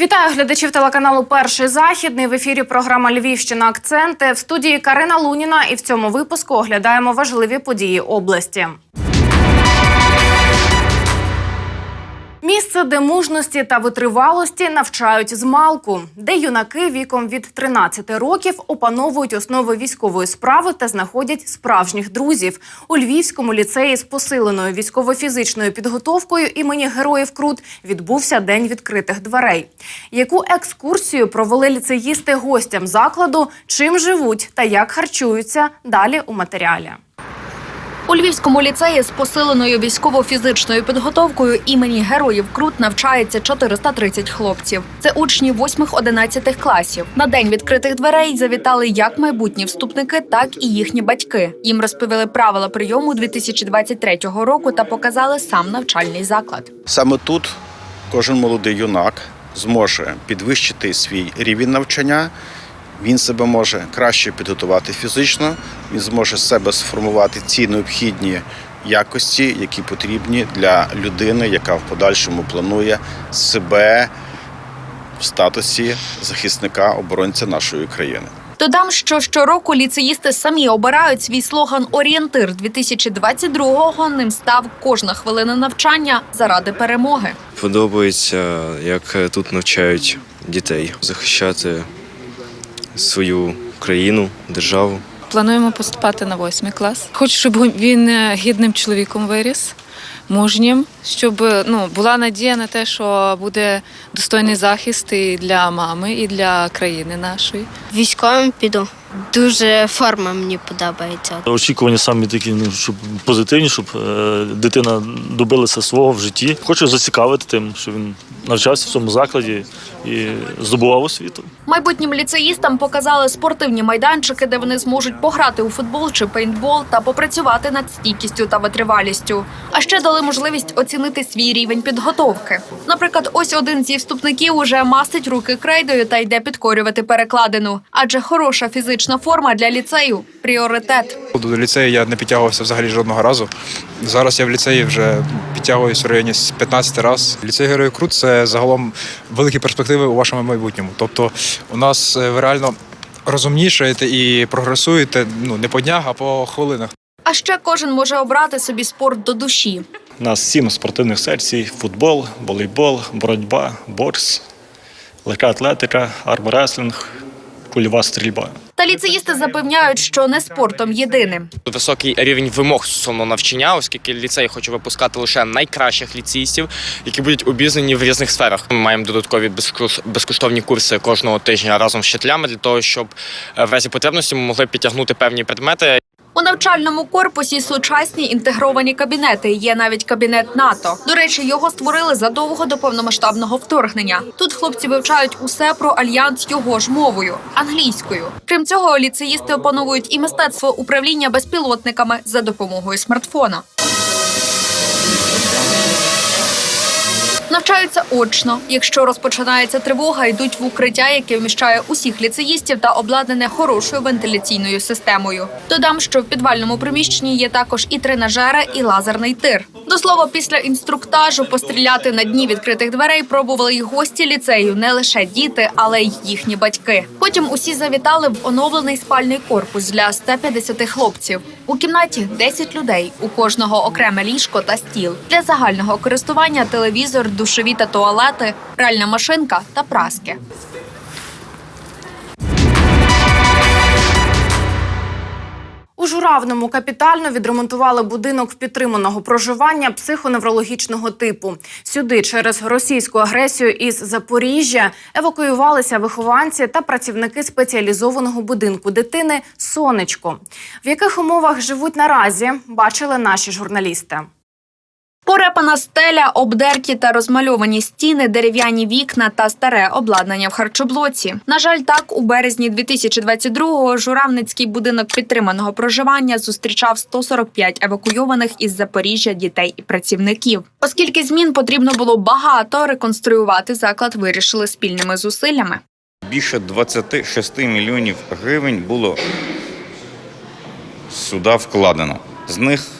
Вітаю глядачів телеканалу Перший західний в ефірі. Програма Львівщина Акценти в студії Карина Луніна. І в цьому випуску оглядаємо важливі події області. Місце, де мужності та витривалості навчають з малку, де юнаки віком від 13 років опановують основи військової справи та знаходять справжніх друзів у Львівському ліцеї з посиленою військово-фізичною підготовкою імені Героїв Крут відбувся день відкритих дверей. Яку екскурсію провели ліцеїсти гостям закладу, чим живуть та як харчуються далі у матеріалі. У Львівському ліцеї з посиленою військово-фізичною підготовкою імені Героїв Крут навчається 430 хлопців. Це учні 8-11 класів. На день відкритих дверей завітали як майбутні вступники, так і їхні батьки. Їм розповіли правила прийому 2023 року та показали сам навчальний заклад. Саме тут кожен молодий юнак зможе підвищити свій рівень навчання. Він себе може краще підготувати фізично, він зможе з себе сформувати ці необхідні якості, які потрібні для людини, яка в подальшому планує себе в статусі захисника оборонця нашої країни. Додам, що щороку ліцеїсти самі обирають свій слоган Орієнтир 2022-го Ним став кожна хвилина навчання заради перемоги. Подобається, як тут навчають дітей захищати свою країну, державу. Плануємо поступати на восьмий клас. Хочу, щоб він е, гідним чоловіком виріс, мужнім, щоб ну, була надія на те, що буде достойний захист і для мами, і для країни нашої. Військовим піду. Дуже форма мені подобається. Очікування самі такі, ну щоб позитивні, щоб е, дитина добилася свого в житті. Хочу зацікавити тим, що він навчався в цьому закладі і здобував освіту. Майбутнім ліцеїстам показали спортивні майданчики, де вони зможуть пограти у футбол чи пейнтбол та попрацювати над стійкістю та витривалістю. А ще дали можливість оцінити свій рівень підготовки. Наприклад, ось один зі вступників уже мастить руки крейдою та йде підкорювати перекладину, адже хороша фізична форма для ліцею пріоритет. До ліцею я не підтягувався взагалі жодного разу. Зараз я в ліцеї вже підтягуюсь в районі 15 разів. Ліцей Героїв Крут це загалом великі перспективи у вашому майбутньому. Тобто, у нас е, ви реально розумнішаєте і прогресуєте ну не по днях, а по хвилинах. А ще кожен може обрати собі спорт до душі. У нас сім спортивних секцій: футбол, волейбол, боротьба, бокс, легка атлетика, армреслінг, кульова стрільба. Та ліцеїсти запевняють, що не спортом єдиним. високий рівень вимог стосовно навчання, оскільки ліцей хоче випускати лише найкращих ліцеїстів, які будуть обізнані в різних сферах. Ми маємо додаткові безкош- безкоштовні курси кожного тижня разом з вчителями для того, щоб е, в разі потребності ми могли підтягнути певні предмети, У навчальному корпусі сучасні інтегровані кабінети. Є навіть кабінет НАТО. До речі, його створили задовго до повномасштабного вторгнення. Тут хлопці вивчають усе про альянс його ж мовою англійською. Крім цього, ліцеїсти опановують і мистецтво управління безпілотниками за допомогою смартфона. Навчаються очно. Якщо розпочинається тривога, йдуть в укриття, яке вміщає усіх ліцеїстів та обладнане хорошою вентиляційною системою. Додам, що в підвальному приміщенні є також і тренажери, і лазерний тир. До слова, після інструктажу постріляти на дні відкритих дверей пробували й гості ліцею, не лише діти, але й їхні батьки. Потім усі завітали в оновлений спальний корпус для 150 хлопців. У кімнаті 10 людей, у кожного окреме ліжко та стіл. Для загального користування телевізор, душові та туалети, пральна машинка та праски. Журавному капітально відремонтували будинок підтриманого проживання психоневрологічного типу. Сюди через російську агресію із Запоріжжя евакуювалися вихованці та працівники спеціалізованого будинку дитини Сонечко. В яких умовах живуть наразі, бачили наші журналісти. Порепана стеля, обдерті та розмальовані стіни, дерев'яні вікна та старе обладнання в харчоблоці. На жаль, так у березні 2022-го журавницький будинок підтриманого проживання зустрічав 145 евакуйованих із Запоріжжя дітей і працівників. Оскільки змін потрібно було багато, реконструювати заклад вирішили спільними зусиллями. Більше 26 мільйонів гривень було сюди вкладено. З них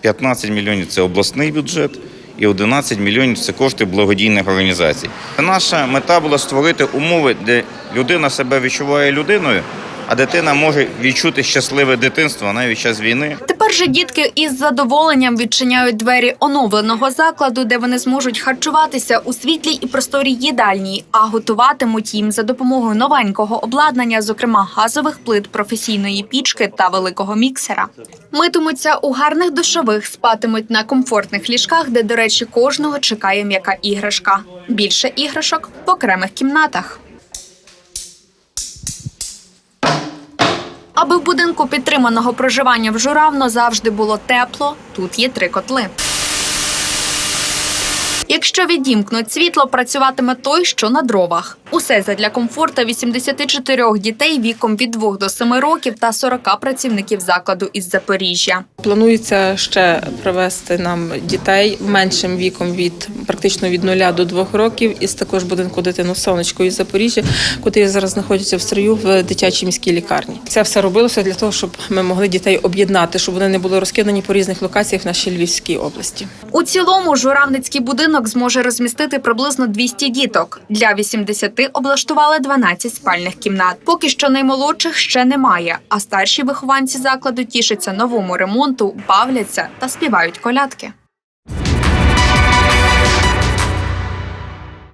15 мільйонів це обласний бюджет і 11 мільйонів це кошти благодійних організацій. Наша мета була створити умови, де людина себе відчуває людиною, а дитина може відчути щасливе дитинство навіть час війни. Тепер же дітки із задоволенням відчиняють двері оновленого закладу, де вони зможуть харчуватися у світлій і просторій їдальні, а готуватимуть їм за допомогою новенького обладнання, зокрема газових плит, професійної пічки та великого міксера. Митимуться у гарних душових, спатимуть на комфортних ліжках, де, до речі, кожного чекає м'яка іграшка. Більше іграшок в окремих кімнатах. Аби в будинку підтриманого проживання в Журавно завжди було тепло, тут є три котли. Якщо відімкнуть світло, працюватиме той, що на дровах. Усе задля комфорту 84 дітей віком від 2 до 7 років та 40 працівників закладу із Запоріжжя. Планується ще привезти нам дітей меншим віком від практично від 0 до 2 років із також будинку дитину сонечко із Запоріжжя, куди зараз знаходяться в строю в дитячій міській лікарні. Це все робилося для того, щоб ми могли дітей об'єднати, щоб вони не були розкидані по різних локаціях в нашій Львівській області. У цілому журавницький будинок зможе розмістити приблизно 200 діток. Для 80 облаштували 12 спальних кімнат. Поки що наймолодших ще немає, а старші вихованці закладу тішаться новому ремонту, бавляться та співають колядки.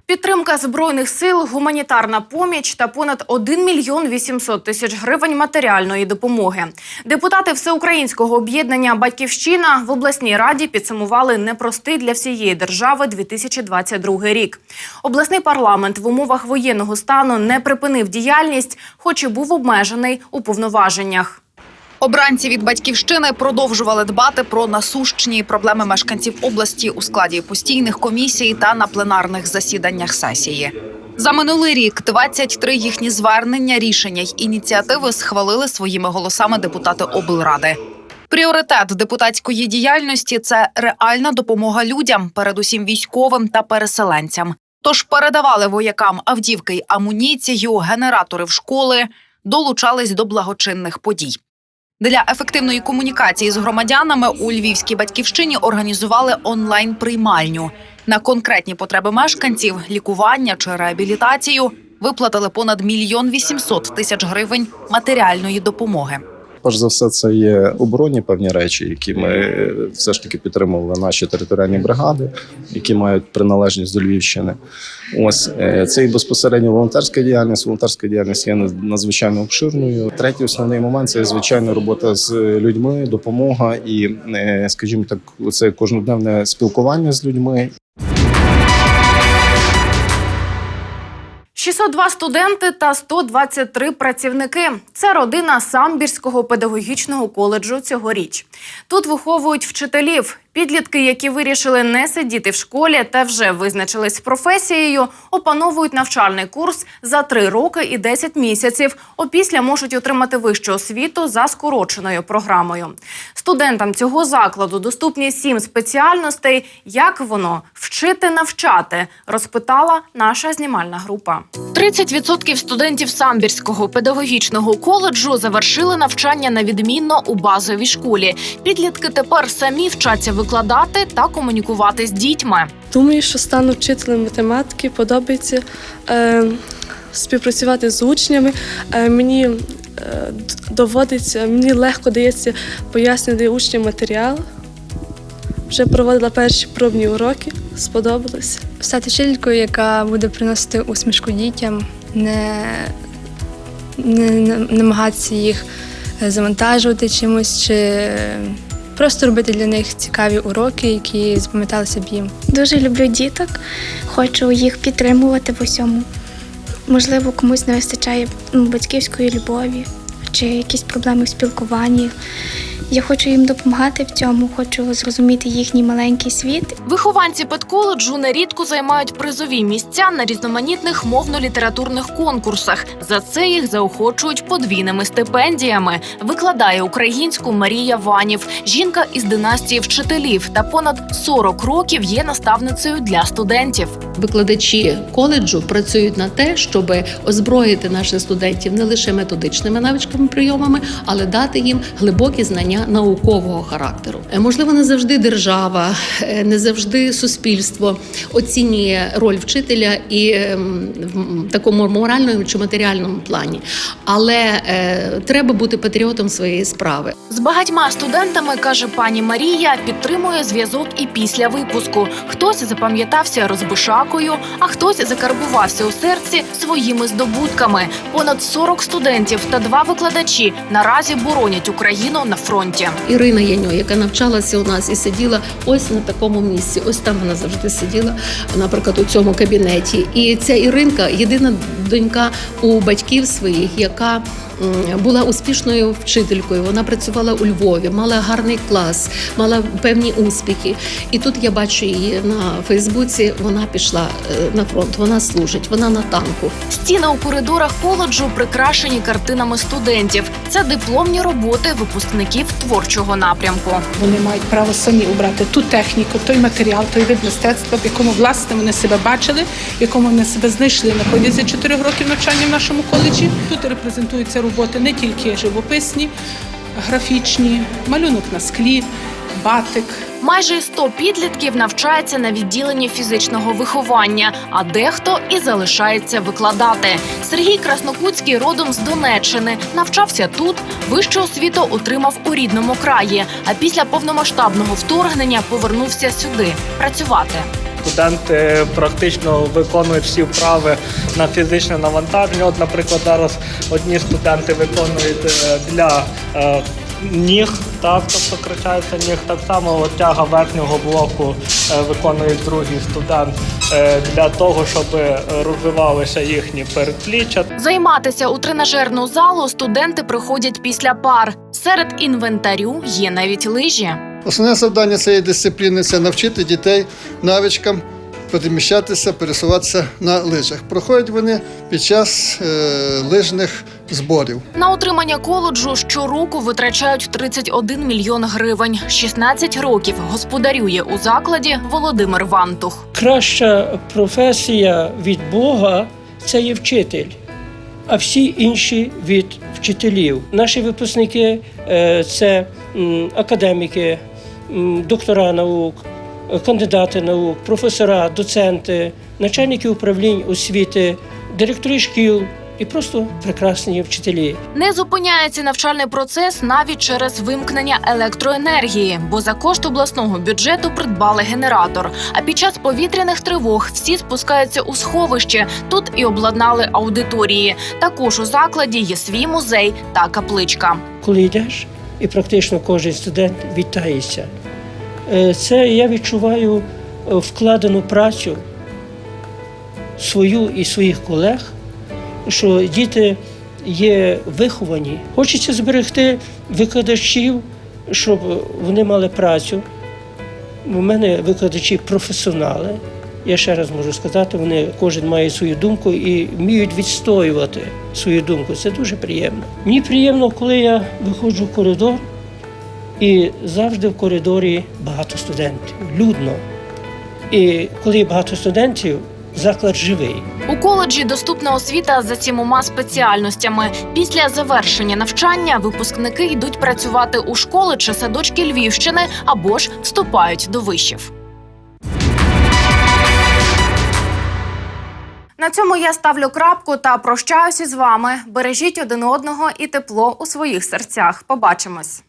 Підтримка збройних сил, гуманітарна поміч та понад 1 мільйон 800 тисяч гривень матеріальної допомоги. Депутати всеукраїнського об'єднання Батьківщина в обласній раді підсумували непростий для всієї держави 2022 рік. Обласний парламент в умовах воєнного стану не припинив діяльність, хоч і був обмежений у повноваженнях. Обранці від батьківщини продовжували дбати про насущні проблеми мешканців області у складі постійних комісій та на пленарних засіданнях сесії. За минулий рік 23 їхні звернення, рішення й ініціативи схвалили своїми голосами депутати облради. Пріоритет депутатської діяльності це реальна допомога людям, передусім військовим та переселенцям. Тож передавали воякам автівки й амуніцію, генератори в школи, долучались до благочинних подій. Для ефективної комунікації з громадянами у Львівській батьківщині організували онлайн приймальню. На конкретні потреби мешканців, лікування чи реабілітацію виплатили понад мільйон вісімсот тисяч гривень матеріальної допомоги. Перш за все, це є оборонні певні речі, які ми е, все ж таки підтримували наші територіальні бригади, які мають приналежність до Львівщини. Ось е, це і безпосередньо волонтерська діяльність. Волонтерська діяльність є надзвичайно обширною. Третій основний момент це звичайно робота з людьми, допомога і, е, скажімо так, це кожноденне спілкування з людьми 602 студенти та 123 працівники. Це родина Самбірського педагогічного коледжу цьогоріч. Тут виховують вчителів. Підлітки, які вирішили не сидіти в школі та вже визначились з професією, опановують навчальний курс за 3 роки і 10 місяців. Опісля можуть отримати вищу освіту за скороченою програмою. Студентам цього закладу доступні сім спеціальностей. Як воно вчити навчати, розпитала наша знімальна група. 30% студентів Самбірського педагогічного коледжу завершили навчання на відмінно у базовій школі. Підлітки тепер самі вчаться викладати та комунікувати з дітьми. Думаю, що стану вчителем математики, подобається е, співпрацювати з учнями. Е, мені е, доводиться, мені легко дається пояснювати учням матеріал. Вже проводила перші пробні уроки, сподобалося. Стати вчителькою, яка буде приносити усмішку дітям, не, не, не намагатися їх е, завантажувати чимось, чи просто робити для них цікаві уроки, які запам'яталися б їм. Дуже люблю діток, хочу їх підтримувати в усьому. Можливо, комусь не вистачає ну, батьківської любові чи якісь проблеми в спілкуванні. Я хочу їм допомагати в цьому, хочу зрозуміти їхній маленький світ Вихованці педколеджу нерідко займають призові місця на різноманітних мовно-літературних конкурсах. За це їх заохочують подвійними стипендіями. Викладає українську Марія Ванів, жінка із династії вчителів та понад 40 років є наставницею для студентів. Викладачі коледжу працюють на те, щоб озброїти наших студентів не лише методичними навичками прийомами, але дати їм глибокі знання наукового характеру. Е, Можливо, не завжди держава, е, не завжди суспільство оцінює роль вчителя і ем, в такому моральному чи матеріальному плані. Але е, треба бути патріотом своєї справи. З багатьма студентами, каже пані Марія, підтримує зв'язок і після випуску. Хтось запам'ятався розбишакою, а хтось закарбувався у серці своїми здобутками. Понад 40 студентів та два викладачі наразі боронять Україну на фронті. Ірина Яньо, яка навчалася у нас і сиділа ось на такому місці. Ось там вона завжди сиділа, наприклад, у цьому кабінеті. І ця Іринка єдина донька у батьків своїх, яка була успішною вчителькою. Вона працювала у Львові, мала гарний клас, мала певні успіхи. І тут я бачу її на Фейсбуці. Вона пішла е, на фронт, вона служить, вона на танку. Стіни у коридорах коледжу прикрашені картинами студентів. Це дипломні роботи випускників творчого напрямку. Вони мають право самі обрати ту техніку, той матеріал, той вид мистецтва, в якому власне вони себе бачили, в якому вони себе знайшли, знаходяться 4 роки навчання в нашому коледжі. Тут репрезентуються роботи не тільки живописні, графічні, малюнок на склі, батик. Майже 100 підлітків навчається на відділенні фізичного виховання, а дехто і залишається викладати. Сергій Краснокутський родом з Донеччини, навчався тут, вищу освіту отримав у рідному краї. А після повномасштабного вторгнення повернувся сюди працювати. Студенти практично виконують всі вправи на фізичне навантаження. От, наприклад, зараз одні студенти виконують е, для е, ніг, так, тобто качається ніг. Так само тяга верхнього блоку е, виконує другий студент е, для того, щоб е, розвивалися їхні передпліччя. Займатися у тренажерну залу студенти приходять після пар. Серед інвентарю є навіть лижі. Основне завдання цієї дисципліни це навчити дітей навичкам переміщатися, пересуватися на лижах. Проходять вони під час е, лижних зборів. На утримання коледжу щороку витрачають 31 мільйон гривень. 16 років господарює у закладі Володимир Вантух. Краща професія від Бога це є вчитель, а всі інші від вчителів. Наші випускники е, це м, академіки, доктора наук, е, кандидати наук, професора, доценти, начальники управлінь освіти, директори шкіл і просто прекрасні вчителі. Не зупиняється навчальний процес навіть через вимкнення електроенергії, бо за кошт обласного бюджету придбали генератор. А під час повітряних тривог всі спускаються у сховище. Тут і обладнали аудиторії. Також у закладі є свій музей та капличка. коли йдеш, і практично кожен студент вітається. Е, Це я відчуваю е, вкладену працю свою і своїх колег, що діти є виховані. Хочеться зберегти викладачів, щоб вони мали працю. У мене викладачі професіонали. Я ще раз можу сказати, вони кожен має свою думку і вміють відстоювати свою думку. Це дуже приємно. Мені приємно, коли я виходжу в коридор, і завжди в коридорі багато студентів, людно. І коли багато студентів, заклад живий. У коледжі доступна освіта за сімома спеціальностями. Після завершення навчання випускники йдуть працювати у школи чи садочки Львівщини або ж вступають до вишів. На цьому я ставлю крапку та прощаюся з вами. Бережіть один одного і тепло у своїх серцях. Побачимось.